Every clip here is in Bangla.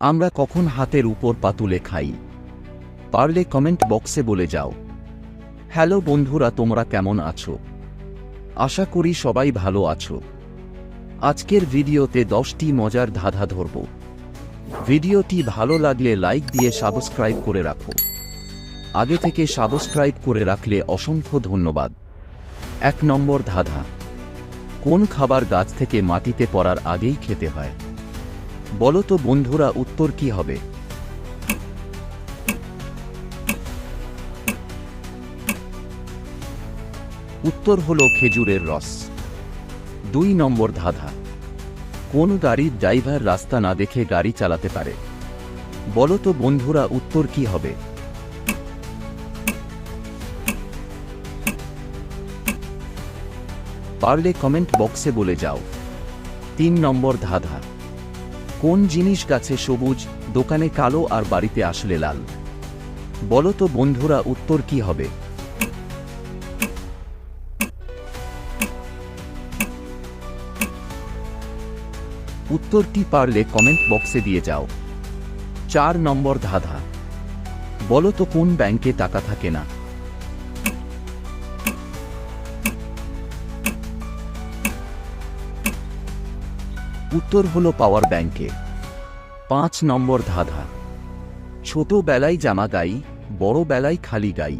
আমরা কখন হাতের উপর পা তুলে খাই? পারলে কমেন্ট বক্সে বলে যাও। হ্যালো বন্ধুরা, তোমরা কেমন আছো? আশা করি সবাই ভালো আছো। আজকের ভিডিওতে দশটি মজার ধাঁধা ধরব। ভিডিওটি ভালো লাগলে লাইক দিয়ে সাবস্ক্রাইব করে রাখো। আগে থেকে সাবস্ক্রাইব করে রাখলে অসংখ্য ধন্যবাদ। এক নম্বর ধাঁধা, কোন খাবার গাছ থেকে মাটিতে পড়ার আগেই খেতে হয়? বলো তো বন্ধুরা, উত্তর কি হবে? উত্তর হল খেজুরের রস। দুই নম্বর ধাঁধা। কোন গাড়ির ড্রাইভার রাস্তা না দেখে গাড়ি চালাতে পারে? বলো তো বন্ধুরা, উত্তর কি হবে? পারলে কমেন্ট বক্সে বলে যাও। তিন নম্বর ধাঁধা। কোন জিনিস গাছে সবুজ, দোকানে কালো আর বাড়িতে আসলে লাল? বলো তো বন্ধুরা উত্তর কি হবে? উত্তরটি পারলে কমেন্ট বক্সে দিয়ে যাও। চার নম্বর ধাঁধা। বলো তো কোন ব্যাংকে টাকা থাকে না? উত্তর হলো পাওয়ার ব্যাংকে। পাঁচ নম্বর ধাঁধা। ছোট বেলায় জামা গাই, বড় বেলায় খালি গাই।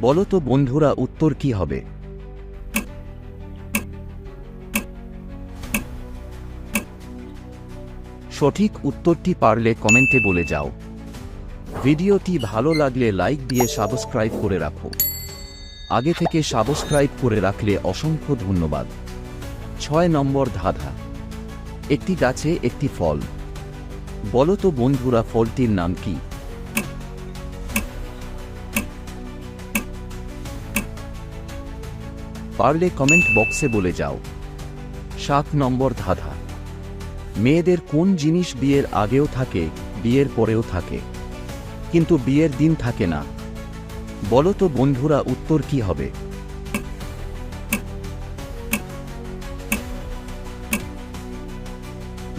বলো তো বন্ধুরা উত্তর কি হবে? সঠিক উত্তরটি পারলে কমেন্টে বলে যাও। ভিডিওটি ভালো লাগলে লাইক দিয়ে সাবস্ক্রাইব করে রাখো। আগে থেকে সাবস্ক্রাইব করে রাখলে অসংখ্য ধন্যবাদ। ছয় নম্বর ধাঁধা। একটি গাছে একটি ফল। বলো তো বন্ধুরা, ফলটির নাম কি? পারলে কমেন্ট বক্সে বলে যাও। সাত নম্বর ধাঁধা। মেয়েদের কোন জিনিস বিয়ের আগেও থাকে, বিয়ের পরেও থাকে? কিন্তু বিয়ের দিন থাকে না। বলো তো বন্ধুরা, উত্তর কি হবে?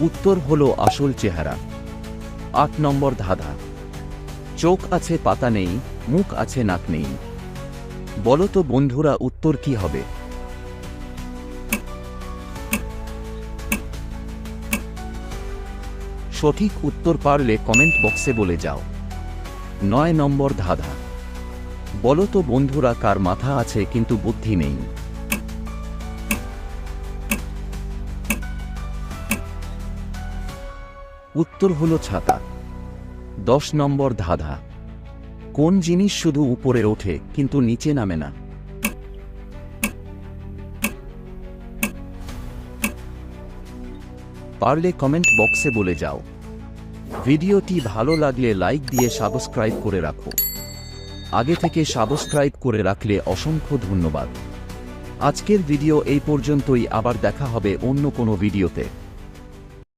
উত্তর হলো আসল চেহারা। আট নম্বর ধাঁধা। চোখ আছে পাতা নেই, মুখ আছে নাক নেই। বলো তো বন্ধুরা উত্তর কি হবে? সঠিক উত্তর পারলে কমেন্ট বক্সে বলে যাও। নয় নম্বর ধাঁধা। বলো তো বন্ধুরা কার মাথা আছে কিন্তু বুদ্ধি নেই। উত্তর হল ছাতা। দশ নম্বর ধাঁধা। কোন জিনিস শুধু উপরে ওঠে, কিন্তু নিচে নামে না? পারলে কমেন্ট বক্সে বলে যাও। ভিডিওটি ভালো লাগলে লাইক দিয়ে সাবস্ক্রাইব করে রাখো। আগে থেকে সাবস্ক্রাইব করে রাখলে অসংখ্য ধন্যবাদ। আজকের ভিডিও এই পর্যন্তই, আবার দেখা হবে অন্য কোনো ভিডিওতে